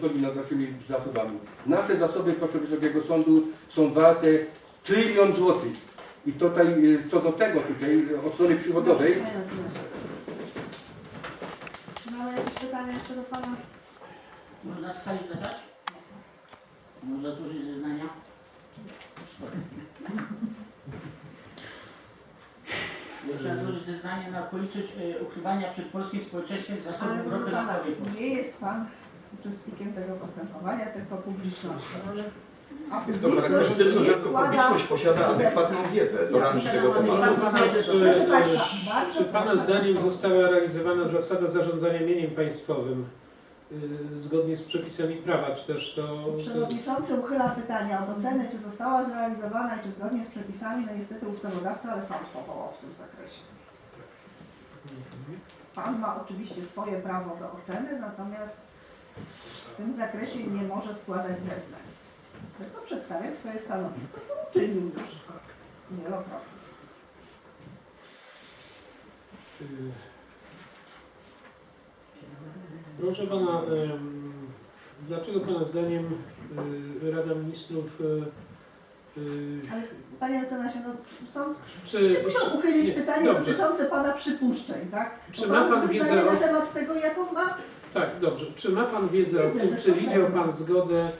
chodzi nad naszymi zasobami. Nasze zasoby, proszę Wysokiego Sądu, są warte trylion złotych. I tutaj, y, co do tego tutaj, od strony przychodowej, Mamy jakieś pytania jeszcze do Pana? Można z sali zadać? Można złożyć zeznania? Trzeba złożyć zeznanie na okoliczność e, ukrywania przed polskim społeczeństwem Ale zasobów ropy naftowej nie jest Pan uczestnikiem tego postępowania, tylko publicznością. A Jest to publiczność charakterystyczne, nie że składa publiczność posiada adekwatną wiedzę do rangi tego tematu. Proszę Państwa, bardzo Czy Pana proszę zdaniem została realizowana zasada zarządzania mieniem państwowym y, zgodnie z przepisami prawa, czy też to... Przewodniczący uchyla pytania od oceny, czy została zrealizowana i czy zgodnie z przepisami, no niestety ustawodawca, ale sąd powołał w tym zakresie. Pan ma oczywiście swoje prawo do oceny, natomiast w tym zakresie nie może składać zeznań. Tylko przedstawiać swoje stanowisko, co uczynił już wielokrotnie. Y, Proszę Pana, dlaczego Pana zdaniem y, Rada Ministrów... y, Ale Panie mecenasie, no sąd Czy, nie musiał uchylić nie, pytanie dobrze. dotyczące Pana przypuszczeń, tak? Czy Bo ma Pan zeznaje wiedzę na temat tego, jaką ma Tak, dobrze. Czy ma Pan wiedzę o Wiedzę, tym, czy bezpośrednio. widział Pan zgodę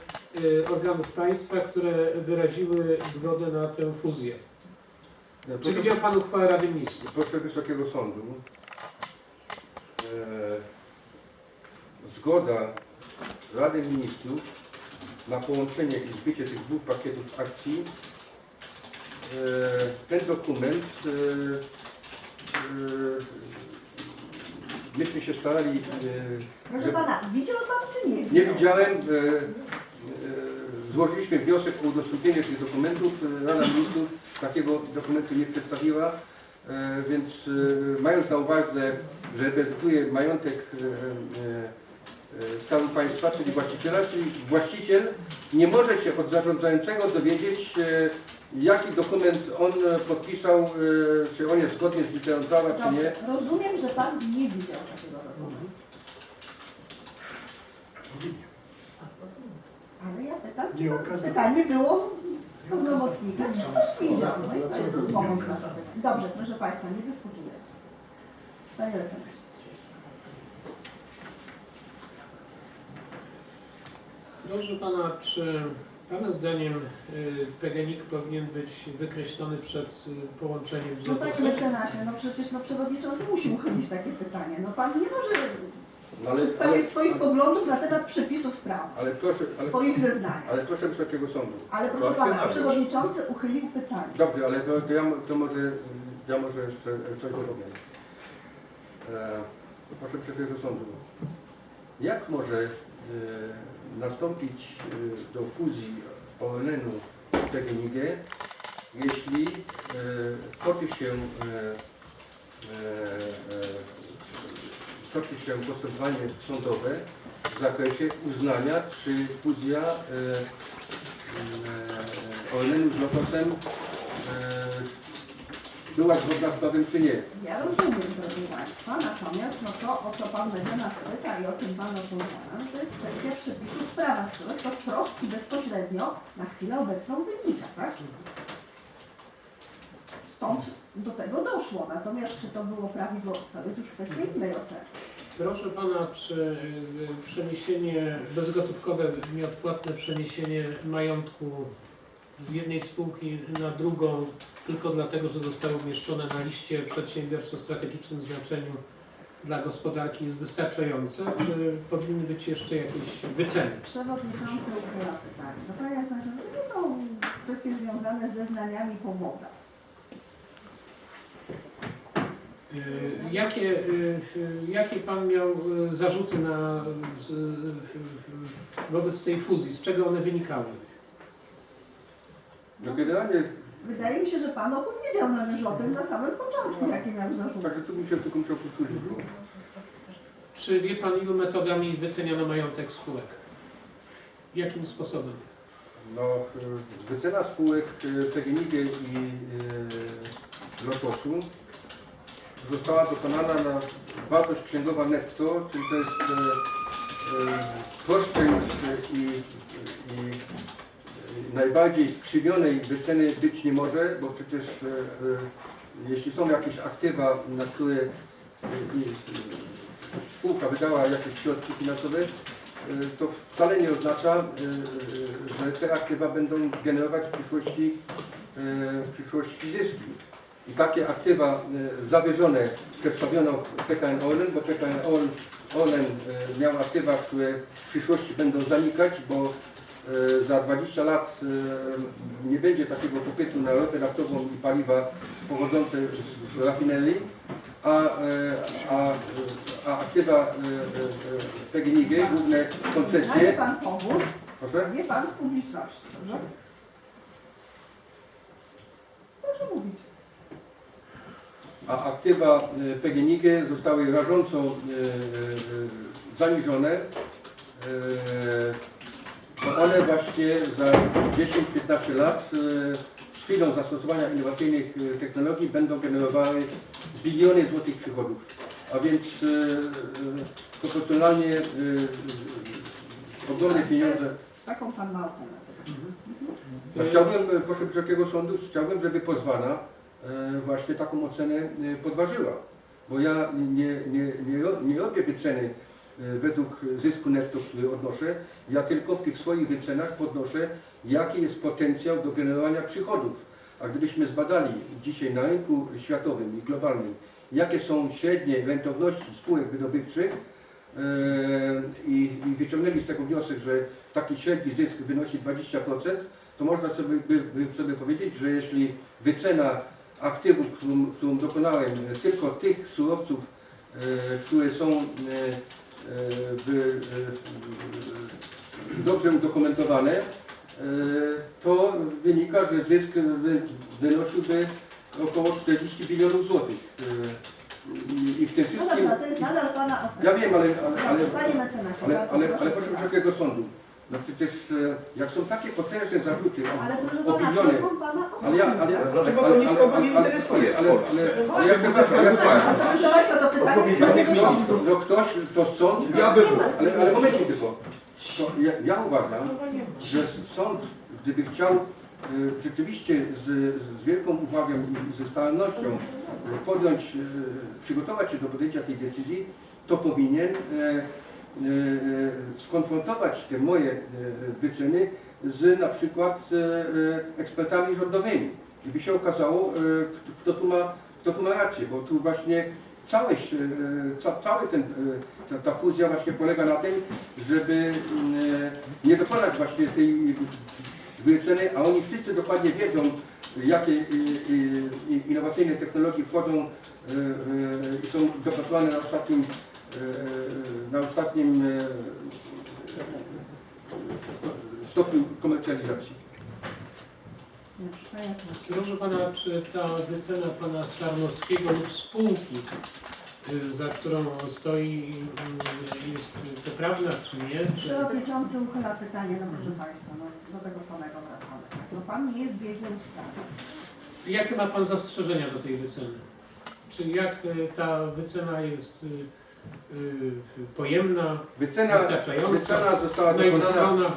y, organów państwa, które wyraziły zgodę na tę fuzję? Czy widział Pan uchwałę Rady Ministrów? proszę Wysokiego Sądu, e, zgoda Rady Ministrów na połączenie i zbycie tych dwóch pakietów akcji, e, ten dokument e, e, myśmy się starali e, Proszę pana, widział pan czy nie? Nie widziałem. E, e, złożyliśmy wniosek o udostępnienie tych dokumentów. Rada Ministrów takiego dokumentu nie przedstawiła, więc mając na uwadze, że reprezentuje majątek Skarbu Państwa, czyli właściciela, czyli właściciel nie może się od zarządzającego dowiedzieć, jaki dokument on podpisał, e, czy on jest zgodnie z literą prawa, czy nie. Dobrze, rozumiem, że pan nie widział takiego dokumentu. Ale ja pytam, czy Nie pan, okazało. pytanie było pełnomocnika, czy pan widział? No i to jest odpowiedź na to pytanie. Dobrze, proszę państwa, nie dyskutuję. Panie mecenasie. Proszę Pana, czy Pana zdaniem y, PGNiG powinien być wykreślony przed y, połączeniem z No panie Lotosem? mecenasie, no przecież no przewodniczący musi uchylić takie pytanie. No pan nie może No ale, przedstawiać swoich poglądów na temat przepisów prawa, ale proszę, ale, swoich zeznaniach. ale proszę Wysokiego Sądu. Ale proszę pana, przewodniczący uchylił pytanie. Dobrze, ale to, to, ja, to może ja może jeszcze coś dopowiem. E, proszę Wysokiego Sądu. Jak może e, nastąpić e, do fuzji ONN-u PGNiG, jeśli e, toczy się e, toczy się postępowanie sądowe w zakresie uznania, czy fuzja ONN-u z Lotosem była zgodna z prawem, czy nie. Ja rozumiem, proszę Państwa, natomiast no to, o co Pan mecenas pyta i o czym Pan opowiada, to jest kwestia przepisów prawa, z których to wprost i bezpośrednio na chwilę obecną wynika, tak? Stąd do tego doszło, natomiast czy to było prawidłowo, to jest już kwestia innej oceny. Proszę Pana, czy y, przeniesienie bezgotówkowe, nieodpłatne przeniesienie majątku z jednej spółki na drugą tylko dlatego, że zostało umieszczone na liście przedsiębiorstw o strategicznym znaczeniu dla gospodarki jest wystarczające, czy powinny być jeszcze jakieś wyceny? Przewodniczący uchyla pytanie. No Panie mecenasie, to nie są kwestie związane ze znaniami powoda. Y, Jakie, y, y, jakie Pan miał zarzuty na, z- wobec tej fuzji? Z czego one wynikały? No generalnie, Wydaje mi się, że Pan opowiedział nam już o tym na samym początku, jakie miał zarzuty. także tu bym się tylko musiał powtórzyć. Bo, Czy wie Pan, ilu metodami wyceniano majątek spółek? Jakim sposobem? no, wycena spółek e, PGNiG i e, Lotosu została dokonana na wartość księgowa netto, czyli to jest prostszej już i, i, i najbardziej skrzywionej wyceny być nie może, bo przecież e, e, jeśli są jakieś aktywa, na które e, spółka wydała jakieś środki finansowe, to wcale nie oznacza, że te aktywa będą generować w przyszłości, w przyszłości zyski. I takie aktywa e, zawyżone przedstawiono w PKN Orlen, bo PKN Orlen, miał aktywa, które w przyszłości będą zanikać, bo za 20 lat e, nie będzie takiego popytu na ropę naftową i paliwa pochodzące z rafinerii, a, e, a, a aktywa e, e, PGNiG, główne Daje koncesje, Pan powód, proszę, nie Pan z publiczności, dobrze? Proszę mówić. a aktywa e, PGNiG zostały rażąco e, e, zaniżone. E, to one właśnie za 10-15 lat e, z chwilą zastosowania innowacyjnych e, technologii będą generowały biliony złotych przychodów. A więc e, proporcjonalnie ogromne pieniądze. Taką Pan ma ocenę. Ja chciałbym, proszę Wysokiego Sądu, chciałbym, żeby pozwana właśnie taką ocenę podważyła. Bo ja nie, nie, nie, nie robię wyceny według zysku netto, który odnoszę, ja tylko w tych swoich wycenach podnoszę, jaki jest potencjał do generowania przychodów. A gdybyśmy zbadali dzisiaj na rynku światowym i globalnym, jakie są średnie rentowności spółek wydobywczych e, i, wyciągnęli z tego wniosek, że taki średni zysk wynosi 20%, to można sobie, by, by sobie powiedzieć, że jeśli wycena aktywów, którą, którą dokonałem, tylko tych surowców, e, które są e, by, dobrze udokumentowane, e, to wynika, że zysk wy, wynosiłby około 40 bilionów złotych. E, I, w tym No wszystkim... dobra, to jest nadal Pana ocena. Ja wiem, ale, ale, ale, Dobrze, Panie mecenasie, ale, bardzo ale, proszę. ale proszę Wysokiego Sądu, no przecież e, jak są takie potężne zarzuty Ale proszę o Pana, biliony, to są Pana ale ja, ale? Dlaczego ale- to ale- nikogo ale- nie ale- interesuje w ale- Polsce? ale- ale Proszę Państwa, to pytanie Odpowiedzialnych do ministrów. sądu. no ktoś, to sąd, Ja bym... ale, ale momencie tylko, to ja, ja uważam, że sąd, gdyby chciał e, rzeczywiście z, z wielką uwagą i ze starannością e, podjąć, e, przygotować się do podjęcia tej decyzji, to powinien e, skonfrontować te moje e, wyceny z na przykład e, e, ekspertami rządowymi. I by się okazało, e, kto, tu ma, kto tu ma rację, bo tu właśnie całość, e, ca, cały ten, e, ta, ta fuzja właśnie polega na tym, żeby e, nie dokonać właśnie tej wyceny, a oni wszyscy dokładnie wiedzą, jakie innowacyjne technologie wchodzą e, e, i są dopracowane na ostatnim, e, na ostatnim e, stopniu komercjalizacji. Proszę Pana, czy ta wycena Pana Sarnowskiego lub spółki, y, za którą stoi, y, jest poprawna czy nie? Przewodniczący uchyla pytanie, no proszę Państwa, no, do tego samego wracamy. No Pan nie jest biegłym sprawy. Jakie ma Pan zastrzeżenia do tej wyceny? Czy jak y, ta wycena jest pojemna, Wycena, wystarczająca, wycena została No dokonana?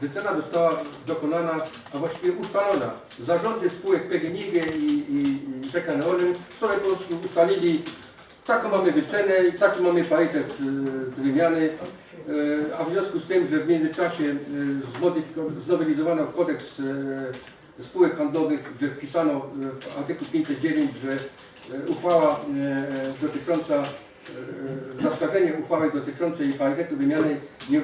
Wycena została dokonana, a właściwie ustalona. Zarządy spółek PGNiG i, i, i PKN Orlen sobie po prostu ustalili, taką mamy wycenę, taki mamy parytet y, wymiany, y, a w związku z tym, że w międzyczasie y, znowelizowano kodeks y, spółek handlowych, że wpisano y, w artykuł 509, że y, uchwała y, dotycząca y, zaskarżenie uchwały dotyczącej parytetu wymiany nie,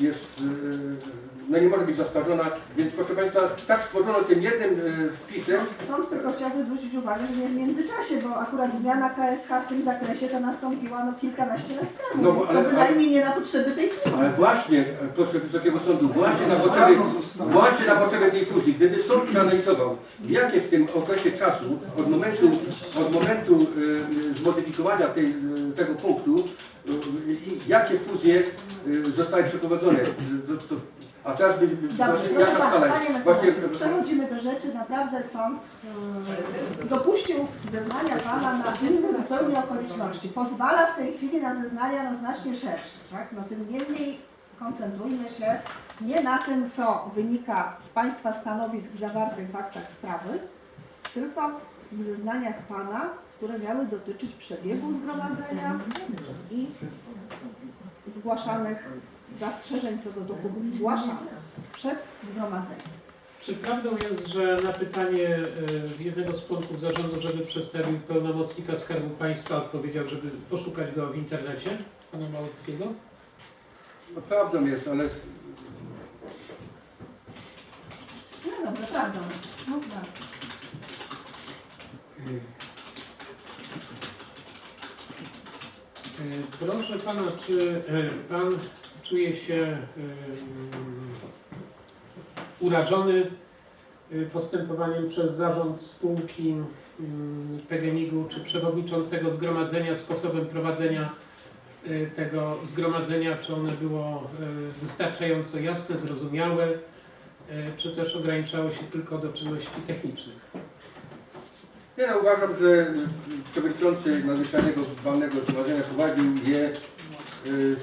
jest, y, no nie może być zaskarżona, więc proszę Państwa, tak stworzono tym jednym y, wpisem, Sąd tylko chciałby zwrócić uwagę, że nie w międzyczasie, bo akurat zmiana KSH w tym zakresie to nastąpiła no kilkanaście lat temu, No, ale- to bynajmniej nie na potrzeby tej fuzji. ale właśnie, e, proszę Wysokiego Sądu, właśnie na potrzeby, właśnie na potrzeby tej fuzji, gdyby sąd przeanalizował, jakie w tym okresie czasu, od momentu, od momentu y, y, zmodyfikowania tej, y, tego punktu, y, y, jakie fuzje y, zostały przeprowadzone. To- to- A teraz by, by, Dobrze, właśnie proszę jaka pana, skala panie mecenasie, przechodzimy do rzeczy. Naprawdę sąd yy, dopuścił zeznania pana na inne zupełnie okoliczności. Pozwala w tej chwili na zeznania no, znacznie szersze. Tak? No, tym niemniej koncentrujmy się nie na tym, co wynika z państwa stanowisk zawartych w aktach sprawy, tylko w zeznaniach pana, które miały dotyczyć przebiegu zgromadzenia i zgłaszanych zastrzeżeń co do dokumentów zgłaszanych przed zgromadzeniem. Czy prawdą jest, że na pytanie e, jednego z członków zarządu, żeby przedstawił pełnomocnika Skarbu Państwa, odpowiedział, żeby poszukać go w internecie, pana Małeckiego? No, prawdą jest, ale No dobrze, prawda. No, tak. Proszę pana, czy e, pan czuje się e, urażony e, postępowaniem przez zarząd spółki mm, PGNiG-u czy przewodniczącego zgromadzenia, sposobem prowadzenia e, tego zgromadzenia, czy ono było e, wystarczająco jasne, zrozumiałe, e, czy też ograniczało się tylko do czynności technicznych? Ja uważam, że przewodniczący nadzwyczajnego walnego zgromadzenia prowadził je y,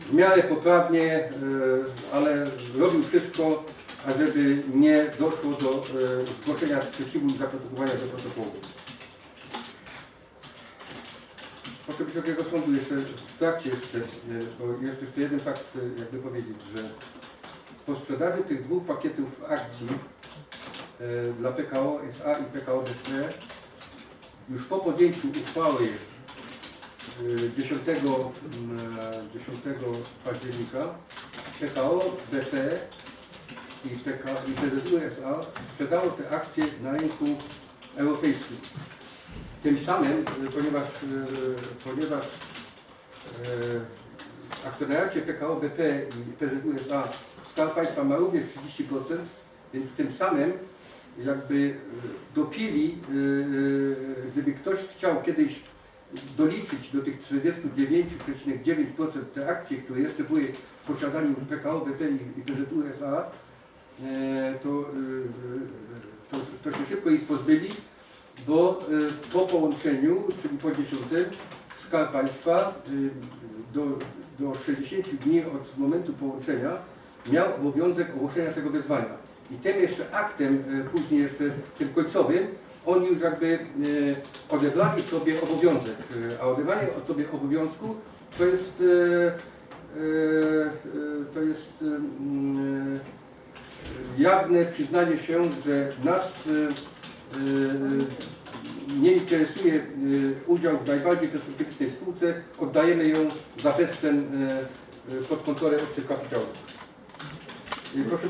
w miarę poprawnie, y, ale robił wszystko, ażeby nie doszło do y, zgłoszenia sprzeciwu i zaprotokowania do protokołu. Proszę Wysokiego Sądu jeszcze w trakcie jeszcze, bo jeszcze jeden fakt jakby powiedzieć, że po sprzedaży tych dwóch pakietów akcji dla PKO SA i PKO BP już po podjęciu uchwały e, 10, mm, 10 października PKO BP i, i PZU SA sprzedało te akcje na rynku europejskim. Tym samym, e, ponieważ, e, ponieważ e, akcjonariacie PKO BP i PZU SA Skarb Państwa ma również 30%, więc tym samym jakby y, dopili, y, y, gdyby ktoś chciał kiedyś doliczyć do tych 49,9% te akcje, które jeszcze były w posiadaniu PKO, BP i PZU SA, e, to, to, to się szybko ich pozbyli, bo po połączeniu, czyli po 10, Skarb Państwa do, do 60 dni od momentu połączenia miał obowiązek ogłoszenia tego wezwania. I tym jeszcze aktem, e, później jeszcze tym końcowym, oni już jakby e, odebrali sobie obowiązek. E, A odebranie od sobie obowiązku to jest, to jest jawne przyznanie się, że nas nie interesuje udział w najbardziej perspektywicznej spółce, oddajemy ją za bezcen pod kontrolę obcych kapitałów. Proszę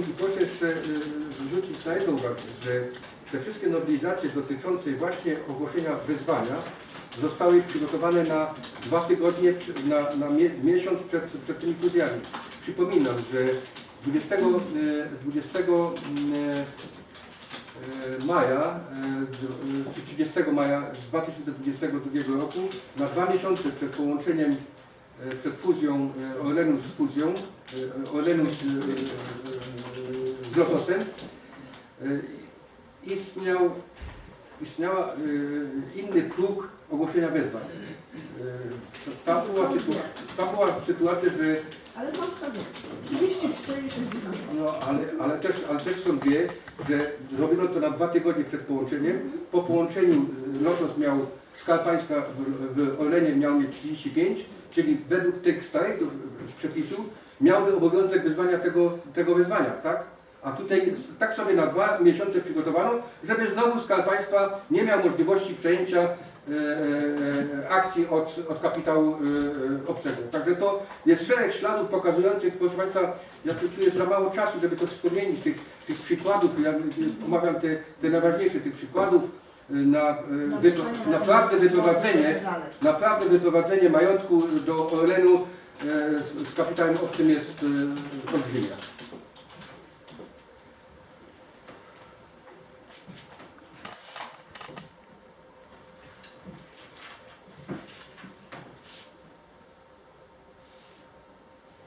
i proszę jeszcze y, zwrócić na jedną uwagę, że te wszystkie nowelizacje dotyczące właśnie ogłoszenia wyzwania zostały przygotowane na dwa tygodnie, na, na mie, miesiąc przed, przed tymi fuzjami. Przypominam, że 20, y, 20 y, maja, y, y, czy 30 maja 2022 roku, na dwa miesiące przed połączeniem przed fuzją e, Orlenu z fuzją, e, Orlenu z, e, e, z Lotosem, e, istniał, istniała e, inny próg ogłoszenia wezwań. E, Ta była, sytuacja, była sytuacja, że Ale są wtedy 33 i 60. no, ale, ale, też, ale też są dwie, że zrobiono to na dwa tygodnie przed połączeniem. Po połączeniu Lotos miał, Skarb Państwa w, w Orlenie miał mieć 35, czyli według tych starych y, przepisów miałby obowiązek wyzwania tego, tego wyzwania, tak? A tutaj tak sobie na dwa miesiące przygotowano, żeby znowu Skarb Państwa nie miał możliwości przejęcia e, e, akcji od, od kapitału e, e, obcego. Także to jest szereg śladów pokazujących, proszę Państwa, ja tu jest za mało czasu, żeby to wspomnieć, tych, tych przykładów, ja omawiam te, te najważniejsze, tych przykładów na, e, wypo, naprawdę wyprowadzenie, naprawdę wyprowadzenie majątku do Orlenu e, z kapitałem obcym jest e, olbrzymia.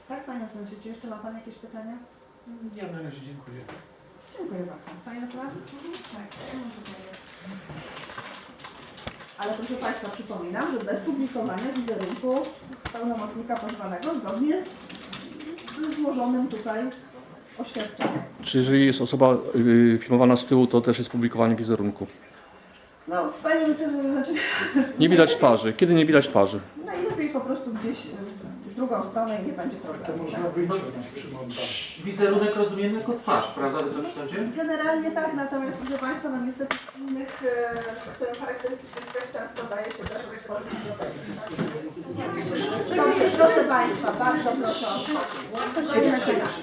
Tak, Panie Censie, czy jeszcze ma Pan jakieś pytania? Ja na razie dziękuję. Dziękuję bardzo. Panie Mecenas? Tak, Ale proszę Państwa, przypominam, że bez publikowania wizerunku pełnomocnika pozwanego zgodnie z złożonym tutaj oświadczeniem. Czy jeżeli jest osoba y, filmowana z tyłu, to też jest publikowanie wizerunku? No, Panie Mecenas, znaczy Nie widać twarzy. Kiedy nie widać twarzy? najlepiej po prostu gdzieś y, w drugą stronę i nie będzie problemu. Wizerunek rozumiemy jako twarz, prawda, Wysoki Sądzie? Generalnie tak, natomiast proszę Państwa, no niestety z innych e, charakterystycznych cech często daje się też wytworzyć Dobrze, proszę Państwa, bardzo proszę o spokój. Mecenas.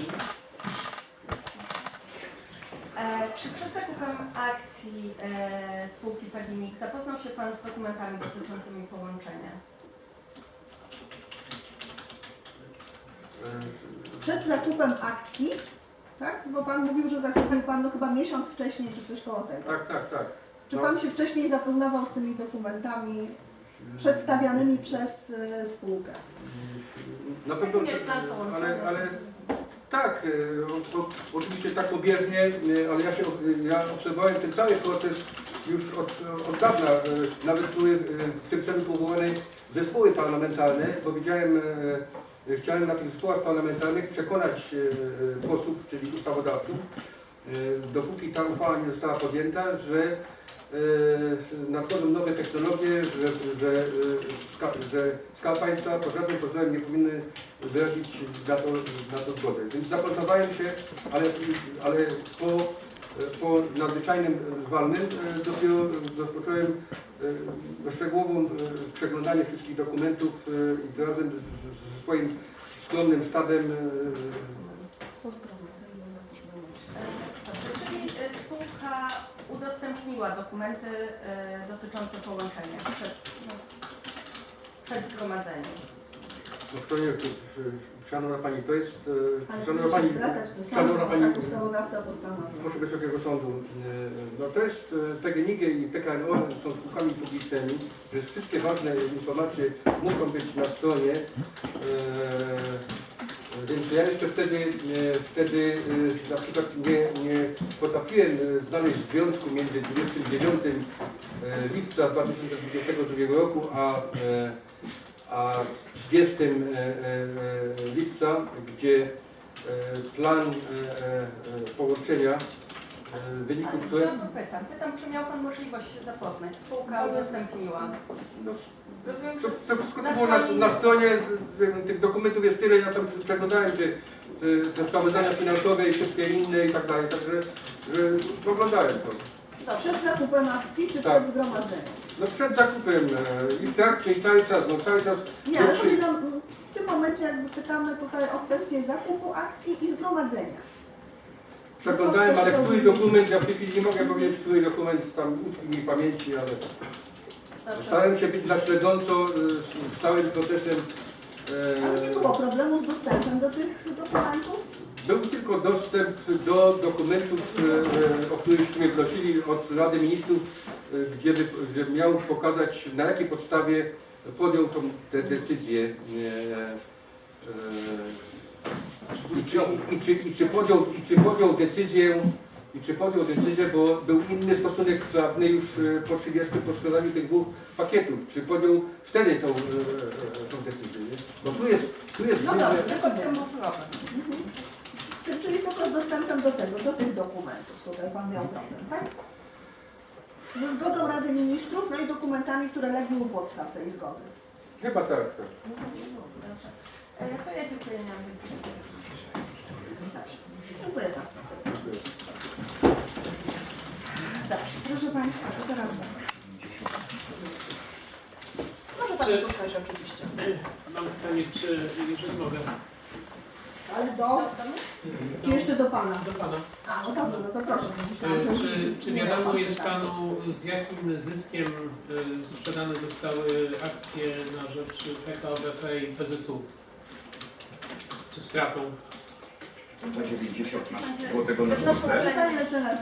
E, Czy przed zakupem akcji e, spółki PGNiG zapoznał się Pan z dokumentami dotyczącymi połączenia? Przed zakupem akcji, tak? Bo Pan mówił, że zakupił Pan no chyba miesiąc wcześniej, czy coś koło tego. Tak, tak, tak. Czy No. Pan się wcześniej zapoznawał z tymi dokumentami przedstawianymi przez e, spółkę? Na pewno, Nie, plan połączenia. ale, ale tak, e, o, o, oczywiście tak pobieżnie, e, ale ja, się, ja obserwowałem ten cały proces już od, od dawna. Nawet były w tym celu powołane zespoły parlamentarne, bo widziałem, chciałem na tych zespołach parlamentarnych przekonać e, e, posłów, czyli ustawodawców, e, dopóki ta uchwała nie została podjęta, że e, nadchodzą nowe technologie, że, że, e, że Skarb Państwa pod żadnym pozorem nie powinny wyrazić na to, na to zgodę. Więc zapracowałem się, ale, ale po, po nadzwyczajnym zwalnym e, dopiero rozpocząłem e, szczegółową e, przeglądanie wszystkich dokumentów e, i razem ze swoim skromnym sztabem e, E, czyli e, spółka udostępniła dokumenty e, dotyczące połączenia przed, no, przed zgromadzeniem. No Szanowna Pani, to jest... e, Ale Szanowna Pani, zwracać to Szanowna Pani, tak ustawodawca postanowił. Proszę Wysokiego Sądu, e, no to jest e, PGNiG i PKN Orlen są spółkami publicznymi, że wszystkie ważne informacje muszą być na stronie. e, Więc ja jeszcze wtedy, e, wtedy e, na przykład nie, nie potrafiłem e, znaleźć związku między 29 e, lipca 2022 roku a, e, a 30 e, e, lipca, gdzie e, plan e, e, e, połączenia, e, w wyniku Ale którego... ja to pytam. Pytam, czy miał Pan możliwość się zapoznać? Spółka udostępniła. No, Rozumiem, to, to wszystko to Na było na, stronie- na stronie, e, tych dokumentów jest tyle, ja tam przeglądałem te, te, te sprawozdania finansowe i wszystkie inne i tak dalej, także że oglądałem to. Przed zakupem akcji czy Tak. przed zgromadzeniem? No przed zakupem e, i w trakcie i cały czas, no cały czas Nie, ale nam, w tym momencie jakby pytamy tutaj o kwestię zakupu akcji i zgromadzenia. przeglądałem, ale który dokument, ja w tej chwili nie mogę powiedzieć, który dokument tam utkwi mi w pamięci, ale dobrze. starałem się być na śledząco e, z, z całym procesem. e, Ale nie było problemu z dostępem do tych dokumentów? Był tylko dostęp do dokumentów, e, e, o któryśmy prosili od Rady Ministrów, e, gdzie, miał pokazać na jakiej podstawie podjął tą tę decyzję. I czy, i, czy, i, czy podjął, I czy podjął decyzję, i czy podjął decyzję, bo był inny stosunek prawny już po 30 po składaniu tych dwóch pakietów. Czy podjął wtedy tą, tą decyzję? Nie? Bo tu jest, tu jest No dobrze, był problem. Z tym, czyli tylko z dostępem do tego, do tych dokumentów. Tutaj Pan miał problem, tak? Ze zgodą Rady Ministrów, no i dokumentami, które legły u podstaw tej zgody. Chyba tak, tak. Dobrze. E, To ja dziękuję. Dobrze, dziękuję bardzo. Dobrze, proszę Państwa, to teraz tak. Może Pan Czy- oczywiście. Mam pytanie, czy jeżeli mogę, Ale do, czy jeszcze do Pana? do Pana. A, no dobrze, no to proszę. Myślałam, że E, Czy, czy nie wiadomo jest. Panu, z jakim zyskiem e, sprzedane zostały akcje na rzecz PKO BP i PZU? Czy stratą? 2,90 złotego na sztuce. Proszę Panie mecenas,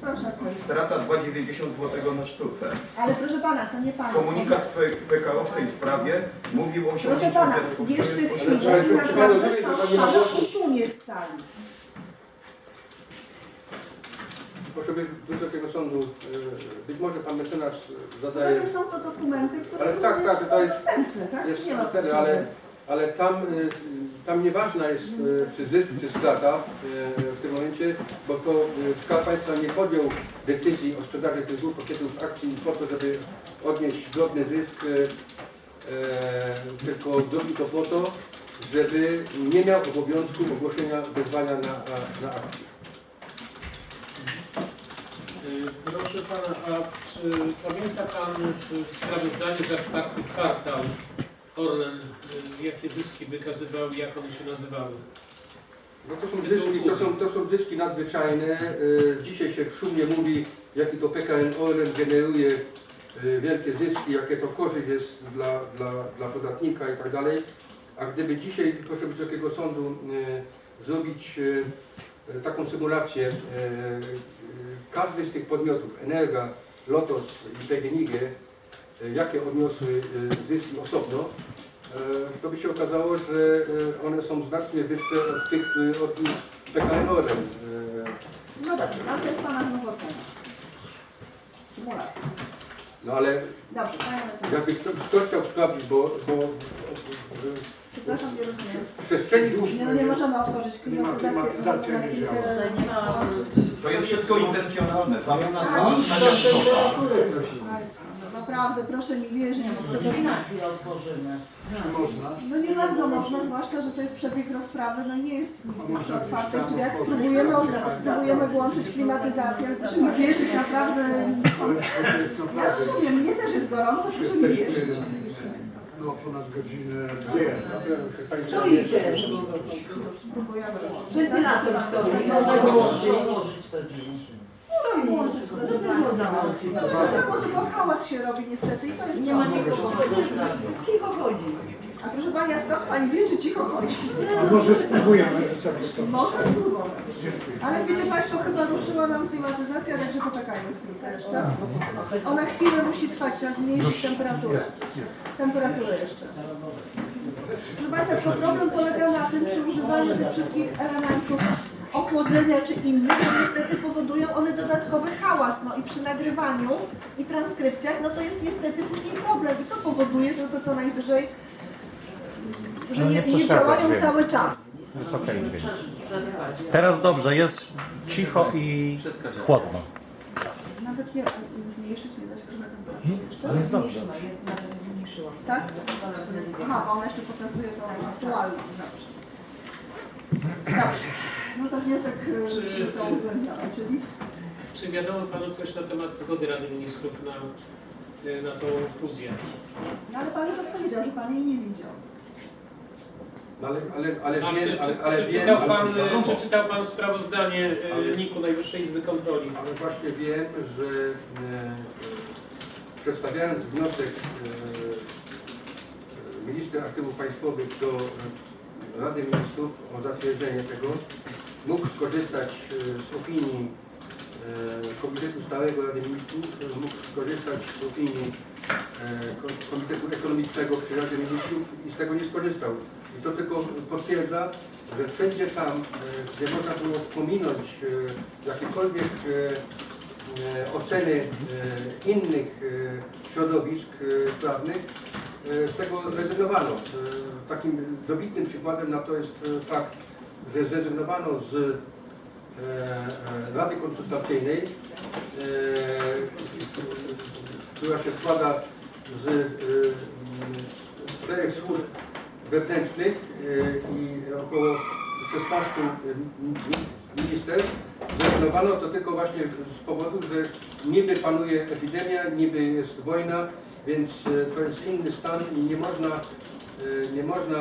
proszę odpowiedzieć. Strata 2,90 złotego na sztuce. Ale proszę Pana, to nie Pana. Komunikat P- PKO w tej sprawie Mówił o Proszę osiągnięciu pana, zysków. to jeszcze jest chwilę Ale i proszę naprawdę pana głosu. usunie z sali. Proszę być Wysokiego Sądu, e, być może Pan mecenas zadaje, tym są to dokumenty, które Ale tak, tak, są to jest- dostępne, tak? jest Nie ma wtedy, potrzeby. Ale, tam, e, tam nieważna jest e, czy zysk, czy strata e, w tym momencie, bo to Skarb Państwa nie podjął decyzji o sprzedaży tych dwóch pakietów akcji po to, żeby odnieść godny zysk, tylko zrobił to po to, żeby nie miał obowiązku ogłoszenia wezwania na, na akcję. Y, Proszę pana, a pamięta pan w sprawozdaniu za czwarty kwartał Orlen, y, jakie zyski wykazywał jak one się nazywały? No to, są zyski, to, są, to są zyski nadzwyczajne. Y, Dzisiaj się szumnie mówi, jaki to PKN Orlen generuje y, wielkie zyski, jakie to korzyść jest dla, dla, dla podatnika i tak dalej. A gdyby dzisiaj, proszę Wysokiego Sądu, zrobić taką symulację, każdy z tych podmiotów, Energa, Lotos i PGNiG, jakie odniosły y, zyski osobno, E, to by się okazało, że e, one są znacznie wyższe od tych, od PKN Orlen. E, No dobrze, ale to jest pana znowu ocena. Symulacja. No ale Dobrze, panie mecenas. jakby kto, ktoś chciał sprawdzić, bo, bo Przepraszam, nie rozumiem. w przestrzeni dwóch... Nie, no nie możemy otworzyć klimatyzację. klimatyzacja na nie działa. Tutaj nie ma- To jest wszystko intencjonalne. Zamiana A, sal nic na do miasto. Państwo, no naprawdę, proszę mi wierzyć, bo Drzwi to... na chwilę otworzymy. Można? No nie bardzo można, zwłaszcza, że to jest przebieg rozprawy, no nie jest nigdy przy otwartych drzwiach. Spróbujemy, spróbujemy włączyć klimatyzację, ale proszę mi wierzyć, naprawdę... Ale to jest Ja naprawdę... rozumiem, mnie też jest gorąco, proszę mi wierzyć. No, ponad godzinę dwie. Stoicie. Już spróbujemy. Wentylator stoi. Można otworzyć te drzwi. Włączyć, proszę Państwa. Dlatego tylko hałas się robi niestety i to jest Nie ma problem. nikogo. Cicho chodzi. A proszę Pani, a skąd Pani wie, czy cicho chodzi? A może spróbujemy sobie stąd. Można spróbować. Ale wiecie Państwo, chyba ruszyła nam klimatyzacja, także poczekajmy chwilkę jeszcze. Ona chwilę musi trwać, trzeba zmniejszyć temperaturę. Temperaturę jeszcze. Proszę Państwa, tylko problem polega na tym, przy używaniu tych wszystkich elementów ochłodzenia czy innych, że niestety powodują one dodatkowy hałas. No i przy nagrywaniu i transkrypcjach, no to jest niestety później problem i to powoduje tylko co najwyżej, że nie, nie działają cały czas. Jest okej. Teraz dobrze, jest cicho i chłodno. Nawet nie zmniejszyć, nie da się trochę temperatury jeszcze. Ale jest dobrze. Tak? Aha, bo ona jeszcze pokazuje tą aktualną. Dobrze. Dobrze. No to wniosek Czy- został uwzględniony, czyli Czy wiadomo panu coś na temat zgody Rady Ministrów na, y, na tą fuzję? no ale Pan już odpowiedział, że Pan jej nie widział. No ale, ale, ale A wiem, czy, ale, czy, ale czy, wiem, czytał ale, pan, y, czy czytał Pan sprawozdanie Ale- NIK-u Najwyższej Izby Kontroli? ale właśnie wiem, że e, przedstawiając wniosek e, e, ministra aktywów państwowych do e, Rady Ministrów o zatwierdzenie tego, mógł skorzystać e, z opinii e, Komitetu Stałego Rady Ministrów, e, mógł skorzystać z opinii Ko- Komitetu Ekonomicznego przy Radzie Ministrów i z tego nie skorzystał. I to tylko potwierdza, że wszędzie tam, gdzie można było pominąć jakiekolwiek oceny innych środowisk prawnych, z tego zrezygnowano. E, Takim dobitnym przykładem na to jest e, fakt, że zrezygnowano z e, e, Rady Konsultacyjnej, e, która się składa z e, czterech służb wewnętrznych e, i około 16 mi- ministerstw. Zrezygnowano to tylko właśnie z powodu, że niby panuje epidemia, niby jest wojna, więc e, to jest inny stan i nie można, e, nie można